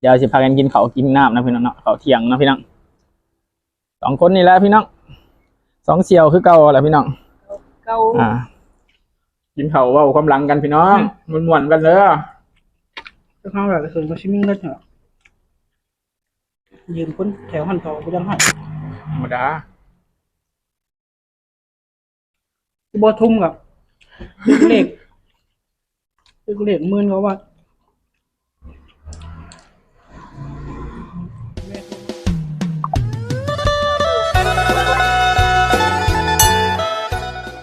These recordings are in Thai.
เดี๋ยวสิพากันกินข้าวกินน้ำนะพี่น้องเนาะข้าวเที่ยงนะพี่น้องสองคนนี่แหละพี่น้องสองเสี่ยวคือเก่าแหละพี่น้องเก่าอ่า กินข้าวเว้าความหลังกันพี่น้องม่วนๆกันเด้อเจ้าข้าวหลักส่วนก็ชิมิงก็เถอะยืนคนแถวหันเขาไปยังให้ธรรมดาบ่ทุ่มกับเลขเลขหมื่นเขาว่า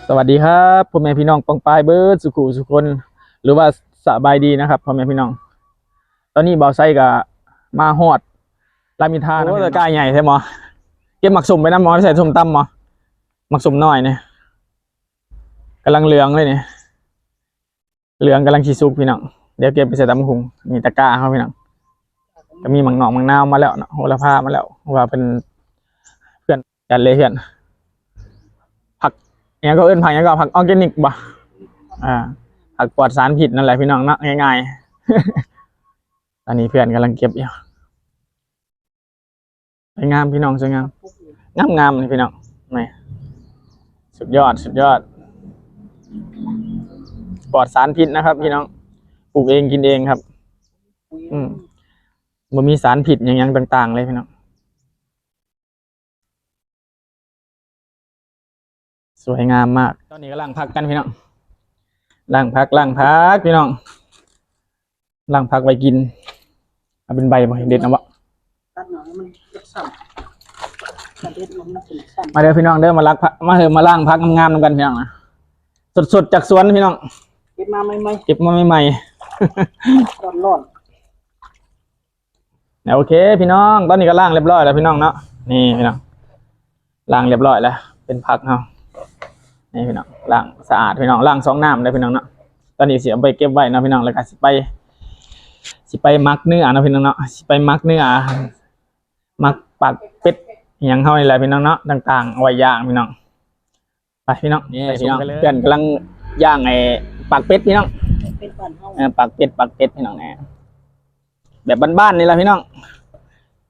สวัสดีครับพ่อแม่พี่น้องปองปายเบิร์ดสุขุสุคน หรือว่าสบายดีนะครับพ่อแม่พี่น้อง ตอนนี้เบาไส้กับมาฮอดรามอินทราโอ้ตะกร้ายใหญ่ใช่ไหมอเก็บหมักสุ่มไปน้ำหมอใส่สุ่มตั้มหมอหมักสุ่มน้อยเนี่ยกำลังเหลืองเลยเนี่ยเหลืองกำลังชีซุกพี่น้องเดี๋ยวเก็บไปใส่ตำคุงมีตะกร้าเขาพี่น้องก็มีหมักหนองหมักนาวมาแล้วเนาะโหระพามาแล้วว่าเป็นเพื่อนกันเลยเพื่อนอ ย่างก็เอิ้นผักอย่างก็ผักออร์แกนิกบ่อ่าผักปลอดสารพิษนั่นแหละพี่น้องนาะง่ายๆตอนนี้เพื่อนกำลังเก็บอยู่สวยงามพี่น้องสวยงามงามงามเลยพี่น้องนี่สุดยอดสุดยอด ปลอดสารพิษนะครับ พี่น้องปลูกเองกินเองครับ อืมบ่มีสารพิษอย่างยังต่าง ๆ เลยพี่น้อง สวยงามมาก ตอนนี้ก็ล่างพักกันพี่น้องล่างพักล่างพักพี่น้องล่างพักไว้กินเอาเป็นใบมาเด็ดนะวะตัดหน่อยมันจะสั่นตัดเด็ดมันเป็นสั่นมาเด้อพี่น้องเด้อมาลักพักมาเถอะมาล่างพักงามๆนำกันพี่น้องนะสดๆจากสวนพี่น้องเก็บมาใหม่เก็บมาใหม่ๆร้อนร้อนๆเนี่ยโอเค พี่น้องตอนนี้ก็ล่างเรียบร้อยแล้วพี่น้องเนาะนี่พี่น้องล่างเรียบร้อยแล้วเป็นพักเนาะ นี่พี่น้องล่างสะอาดพี่น้องล่างสองน้ำเลยพี่น้องเนาะตอนนี้เสียไปเก็บไว้เนาะพี่น้องแล้วก็สิไปสิไปมักเนื้อเนาะพี่น้องเนาะสิไปมักเนื้อมักปากเป็ดอหย่างเฮานี่แหละพี่น้องเนาะต่างๆเอาไว้ย่างพี่น้องไปพี่น้องนี่พี่น้องเพื่อนกำลังย่างไอ้ปากเป็ดพี่น้องๆเป็นบ้านเฮาเออปากเป็ดปากเป็ดพี่น้องนะแบบบ้านๆนี่แหละพี่น้อง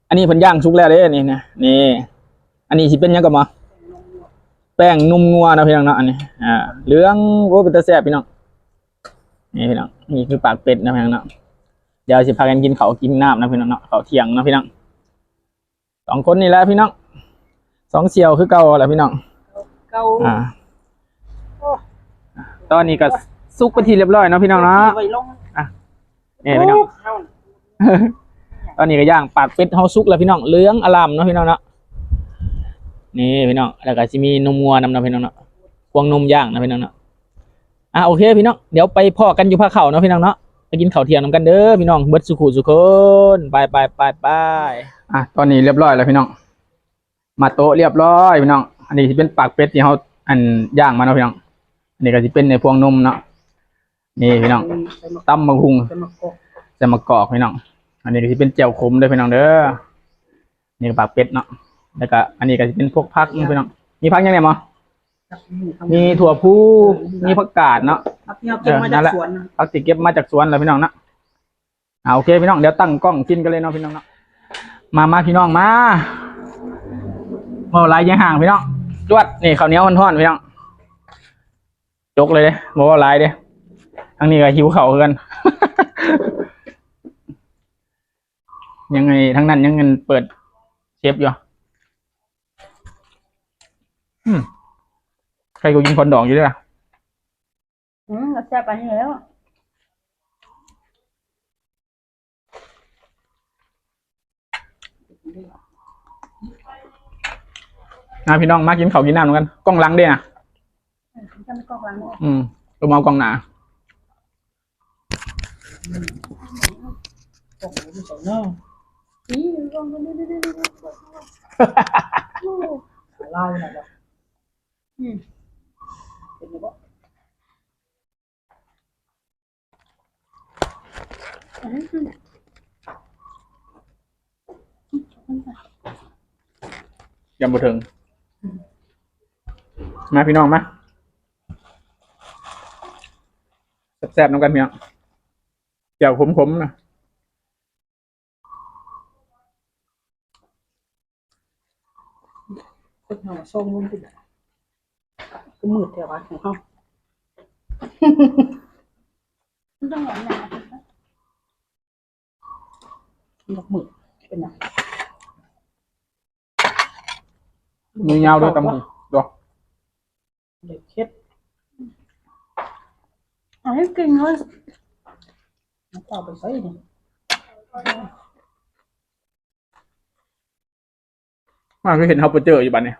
อันนี้เพิ่นย่างสุกแล้วเด้นี่นะนี่ อันนี้สิเป็นหยังกับหมอ แป้งนุ่มงัวนะพี่น้องเนาะอันนี้อ่าเหลืองโอ้เป็นตาแซ่บพี่น้องนี่พี่น้องนี่คือปากเป็ดนะพี่น้องเนาะเดี๋ยวสิพากันกินข้าวกินน้ำนะพี่น้องเนาะข้าวเที่ยงนะพี่น้องสองคนนี่แหละพี่น้องสองเสี่ยวคือเก่าแหละพี่น้องเก่าอ่าตอนนี้ก็สุกไปนทีเรียบร้อยเนาะพี่น้องเนาะไว้ลงนี่พี่น้องเฮาตอนนี้ก็ย่างปากเป็ดเฮาสุกแล้วพี่น้องเหลืองอลามเนาะพี่น้องเนาะ นี่พี่น้องแล้วก็สิมีนมงัวนำนะพี่น้องเนาะพวงนมย่างนะพี่น้องเนาะอะโอเคพี่น้องเดี๋ยวไปพ่อกันอยู่ภาคเขาเนาะพี่น้องเนาะไปกินข้าวเที่ยงนำกันเด้อพี่น้องเบิดสุขุสุคนไปไปไปไปอะตอนนี้เรียบร้อยแล้วพี่น้อง มาโต๊ะเรียบร้อยพี่น้อง อันนี้สิเป็นปากเป็ดที่เฮาอันย่างมาเนาะพี่น้องอันนี้ก็สิเป็นในพวงนมเนาะนี่พี่น้องใส่มมะพุงใส่มะกอกใส่มะกอกพี่น้อง อันนี้ก็จะเป็นแจ่วขมเด้อพี่น้องเด้อนี่ปากเป็ดเนาะ แล้วก็อันนี้ก็จะเป็นพวกผักพี่น้องมีผักยังไงมั้งมีถั่วพูมีผักกาดเนาะครับที่เอาเก็บมาจากสวนนะผักติเก็บมาจากสวนแล้วพี่น้องเนาะอ่าโอเคพี่น้องเดี๋ยวตั้งกล้องกินกันเลยเนาะพี่น้องเนาะมามาพี่น้องมาโอ้ลายยังห่างพี่น้องจวดนี่ข้าวเหนียวท่อนๆพี่น้องจกเลยเด้บอกว่าลายเด้ทั้งนี้ก็หิวเข่าวคือกันยังไงทั้งนั้นยังเงินเปิดเชฟอยู่ อืมใครกูยิงคนดองอยู่ด้วยล่ะอืมเราแซ่บไปนี่แล้วนะพี่น้องมากินข้าวกินน้ำเหมือนกันกล้องหลังด้วยนะจะไม่กอกหลังเลยอืมตัวเมากล้องหนากอกไม่ใส่เนาะนี่ลองกันดิๆๆๆ ลายหน่อยแล้ว ยังนั้นคืบบยำงมาพี่น้องมาแซ่บๆน้องกันพียงเจียวขมๆนะคนหอส่งลงไป ก็มืดแต่ว่าของเฮามันต้องหวานหนาดอกมืดเป็นหยังมือยาวด้วยตำหูดอกเด็กเฮ็ดเอาให้กินเลยน้ำตาไปใส่นี่มาก็เห็นเขาไปเจออยู่บ้านเนี่ย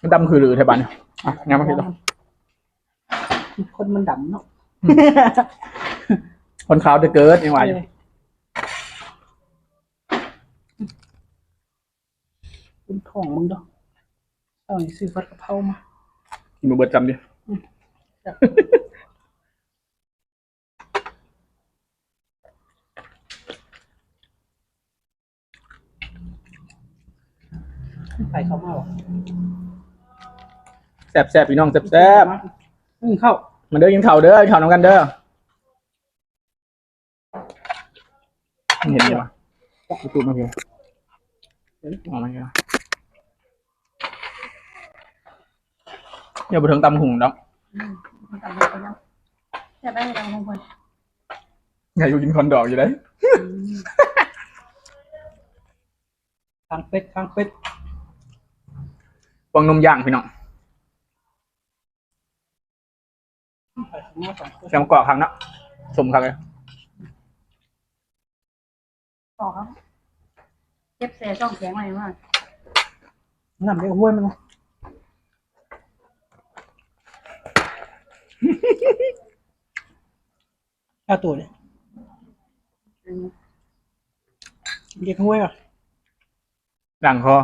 มันดำคือหรือไทยบ้านเนี่ย อะงานมาเห็นหรอคนมันดำเนาะคนขาวจะเกิดยังไงอยู่คุณท้องมึงดอกเอานี่ซื้อฟัดกะเพรามากินมาเบิดจำดิใส่เข้าวมาบ่แซ่บแซ่บพี่น้องแซ่บแซ่บนี่เข้ามันเด้อกินข้าวเด้อกินข้าวน้ำกันเด้อเห็นไหมวะตูดมาเพียออกมาเพียอย่าไปถึงตำหุงดอกมันตัดไปแล้วจะได้เราของคนอย่าอยู่กินคอนดอกอยู่ได้ข้างเป็ดข้างเป็ดวางนมย่างพี่น้อง ใส่ข้างหน้าสองคน แซมกรอกครั้งเนาะสมครั้งเลยต่อครับเจ็บเสียช่องแข็งอะไรมากน้ำเด็กห้วยมันนะข้าตัวเนี่ยเด็กห้วยอะด่างคอ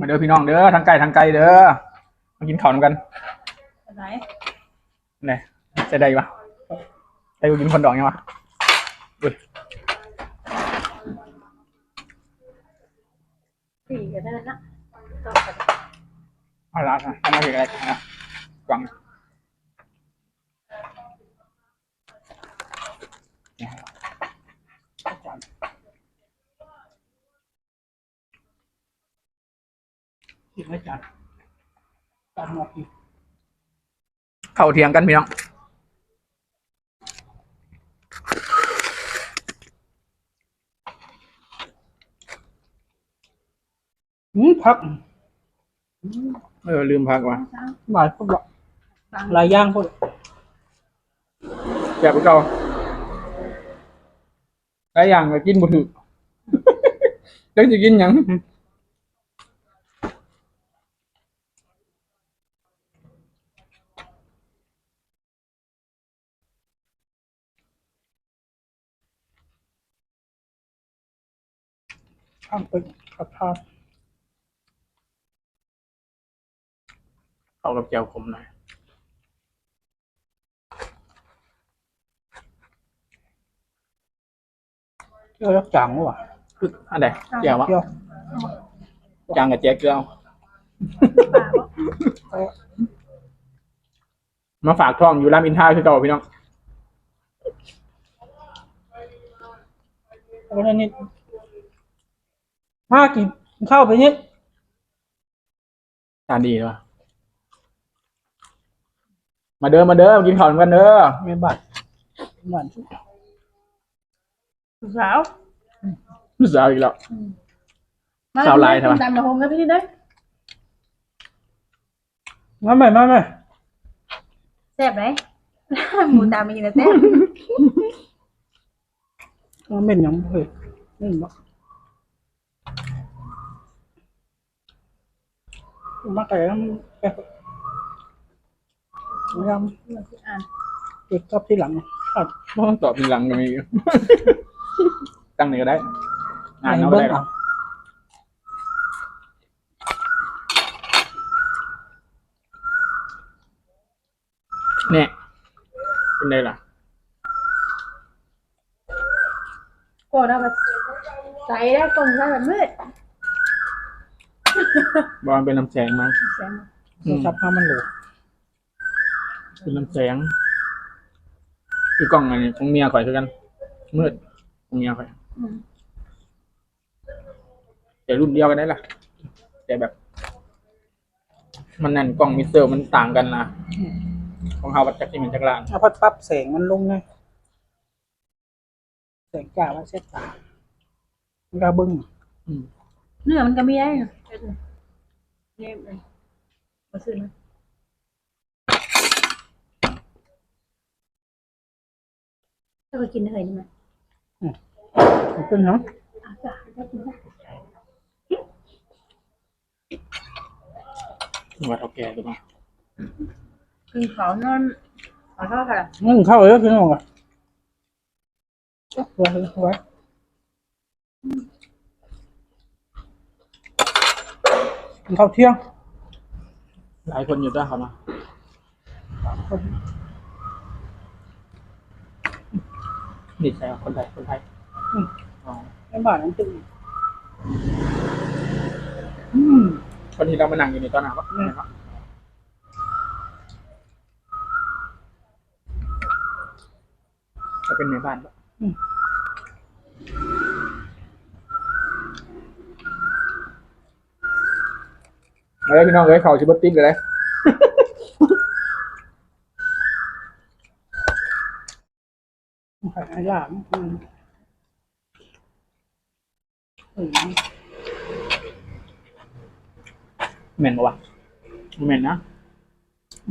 มาเด้อพี่น้องเด้อทางไกลทางไกลเด้อมากินข้าวน้ำกันอะไรไหนจะได้ปะได้กูกินคอนดอกยังวะอุ้ยสี่ก็ได้นะต่อกันเอาละนะเอามาเห็นอะไรนะกวาง อาจารย์เห็น ไหมอาจารย์อาจารย์หมอกอยู่เข้าเทียงกันพี่น้องหืมพักเออลืมพักว่ะหลายคนละหลายอย่างคนอย่าไปเก่าได้อย่างก็กินบ่ถึกจังจะกินหยัง ข้างเป็นกับข้าวเข้ากับแจ่วขมหน่อยเที่ยวยักษ์จังว่ะคืออันใดแจ่ววะเที่ยวจางกับแจ๊กเกลือเอาปลามาฝากท้องอยู่รามอินทราคือเก่าพี่น้องแล้วก็นี่ มากินข้าวไปนี่ทานดีเลยวะมาเด้อมาเด้อมากินข้าวกันเด้อเมียบัตรบัตรสาวรู้สาวอีกแล้วมาสาวลายใช่ปะตามมาหงกันพี่ได้มาไหมมาไหมแซ่บไหมหมูตามมีแต่แซ่บมาเหม็นยังเฮ้ยเหม็น มาไก่แล้วแกยอ่านำเก็บกับที่หลังครับไม่ต้องตอบทีหลังก็มีตั้งไหนก็ได้งานในเอาเบิ้ได้งหรอเอาเนี่ยเป็นไงล่ะก็ได้แบบใส่ได้ตรงได้แบบมืด บอลเป็นน้ำแสงมาแซ่บอืมจับผ้ามันโหลเป็นน้ำแสงคือกล้องอันนี้ของเมียข่อยคือกัน มืดของเมียข่อยอืมแต่รุ่นเดียวกันได้ล่ะ แต่แบบ มันนั่นกล้องมิเตอร์มันต่างกันนะของเฮาวัดจักที่มันจักรลานเอาพัดปรับแสงมันลงไงแสงจ้าว่าเส้นตามันก็เบิ้งอืม เนื้อมันก็มีได้เนาะเนี่ยเลยมาซื้อมาถ้าไปกินได้เลยนี่มั้ยมันเป็นเนาะอาจ้ะได้กินได้ว่าเท่าแก่หรือเปล่ากินเขาวนอนขอโทษค่ะมึงเข้าเอ้ยพี่น้องอะไว้ไว้ กินข้าวเที่ยง หลายคนอยู่ด้วยครับมานี่ใช่คนไทยคนไทยอืม อ๋อในบ้านนั้นตึงอืม คนที่เรามานั่งอยู่ในตอนนั้นปะอืมจะเป็นในบ้านปะอืม เอาเลยพี่น้องเอ้ยเขาชิบติดเลยไข่หลามอืมอืมเหม็นปะวะเหม็นนะ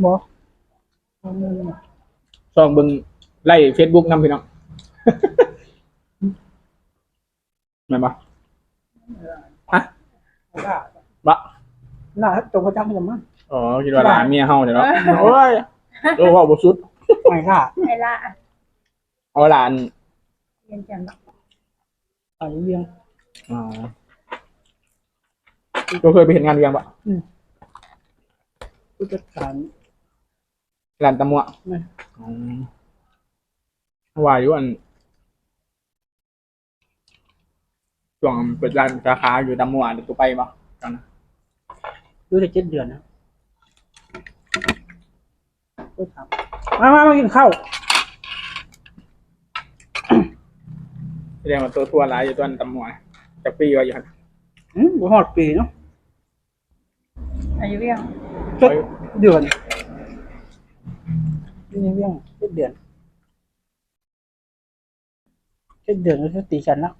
บอเอามือมาซองเบึงไล่เฟซบุ๊กนำพี่น้องเหม็นปะฮะ หลาบะหลาตัวประจำมันมั้งอ๋อคิดว่าหลานเมียเฮาเดี๋ยวเนาะโอ้ยโอ้ว่าบสุดไม่ค่ะ ไอ้ละเอาหลานเรียนจังอันเรียง อ๋อก็เคยไปเห็นงานเรียงปะผู้จัดการหลานตะมัวไม่อ๋อว่าอยู่อันช่วงเปิดร้านสาขาอยู่ตะมัวเดี๋ยวตัวไปปะตอนนั้น รู้แต่เจ็ดเดือนนะก็ถามมามามากินข้าวแสดงว่าตัวทัวร์หลายอยู่ตอนตะมัวจากปีว่าอยู่หั่นอืมบ่หอดปีเนาะอายุเรียงเจ็ดเดือนนี่เรื่องเจ็ดเดือนเจ็ดเดือนแล้วจะตีกันนะ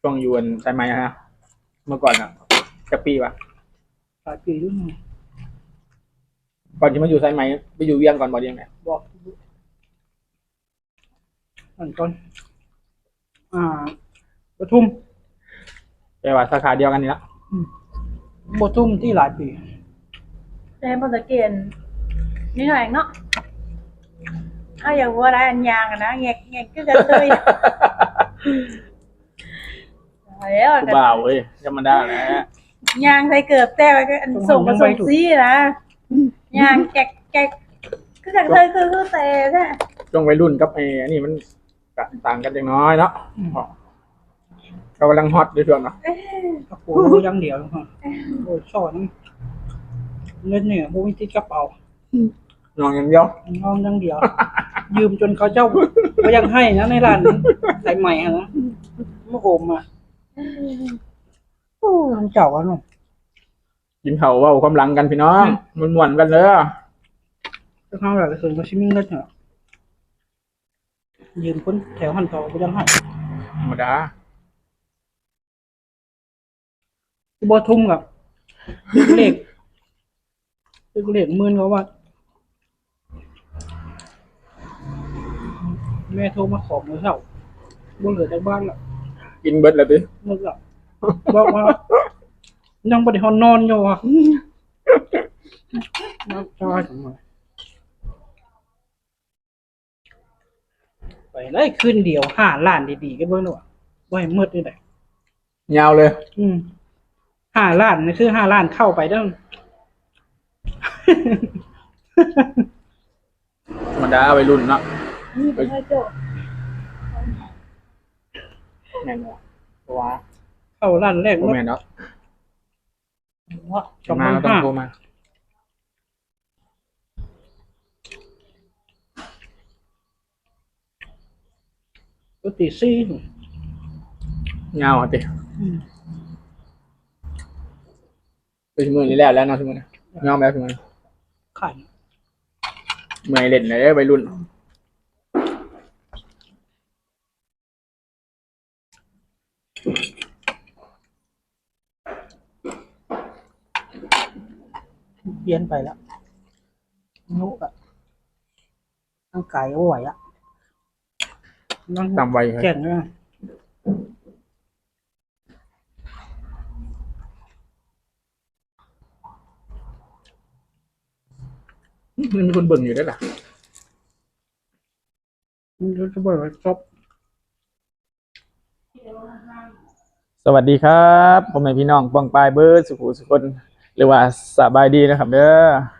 ช่วงอยู่อันใช่ไหมฮะ เมื่อก่อนอะจากปีปะ หลายปีด้วยนะก่อนที่มาอยู่ไซไหมไปอยู่เวียงก่อนบ่เรียงไงบอกอันก่อนอ่าปทุมแต่ว่าสาขาเดียวกันนี่ละปทุมที่หลายปีแต่พอสังเกตนี่หน่อยเนาะเอาอย่างว่าอะไรอันยางอะนะแงกแงกก็จะเตยแล้วกูบ่าวเว้ยธรรมดาแหล้ว ยางใส่เกือบแต่ว่าก็อันส่งมาส่งซีนะยางแกกแกกก็จากเตยคือคือแต่ใช่ช่วงวัยรุ่นกับไอ้อันนี้มันก็ต่างกันจังน้อยเนาะเขากำลังฮอตด้วยช่วงเนาะกระโปรงอยังเดียวนะครับโอ้ยช่อน้ำเงินเนี่ยบูมิติดกระเป๋าน้องอย่างเดียวน้องอยังเดียว ยืมจนเขาเจ้าก็ยังให้นะในร้านสายใหม่อะนะเมื่อโหมอะโอ้ทาง เจ้าอะเนาะกินเขาวเว่าความหลังกันพี่น้องมันม่วนๆกันเลยถ้าเขาแบบส่วนเขาชิมิ่งเงินเหรอยืมคนแถวหันเขาก็ยังให้ธรรมดาบอทุ่มกับเลขเลขหมื่นเขาว่าแม่โทรมาขอเมื่อเช้าบ่เหลือจากบ้านละกินเบิดแล้วติหมดละ บอกว่ายังบ่ได้หอนนอนอยู่อะนับจอยทำไมไปไล่คืนเดียวห้าล้านดีๆกันเบิ่งด้วยไว้มืดนี่แหละยาวเลย อืมห้าล้านนี่คือห้าล้านเข้าไปเด้อธรรมดาวัยรุ่นเนาะนี่เป็นให้โจแม่นบ่เพราะว่า เข้าล้านแรกบ่เนาะแม่นเนาะสองมาพันก็ต้องห้าโทรมาก็ตีซี่เงาอะติอืมไปชั่วโมงนี้แล้วแล้วเนาะชั่วโมงนี้เงาแล้วชั่วโมงนี้ขันเมื่อยเล่นเลยเด้อวัยรุ่น เพี้ยนไปแล้วนุกอะร่างกายก็ไหวอะนั่งตามวัยครับแข่งนะมันมีคนเบิ่งอยู่ด้วยล่ะมันจะบอกว่าชอบสวัสดีครับผมเป็นพี่น้องปองปายเบิร์ดสุขุสุคน หรือว่าสบายดีนะครับเด้อ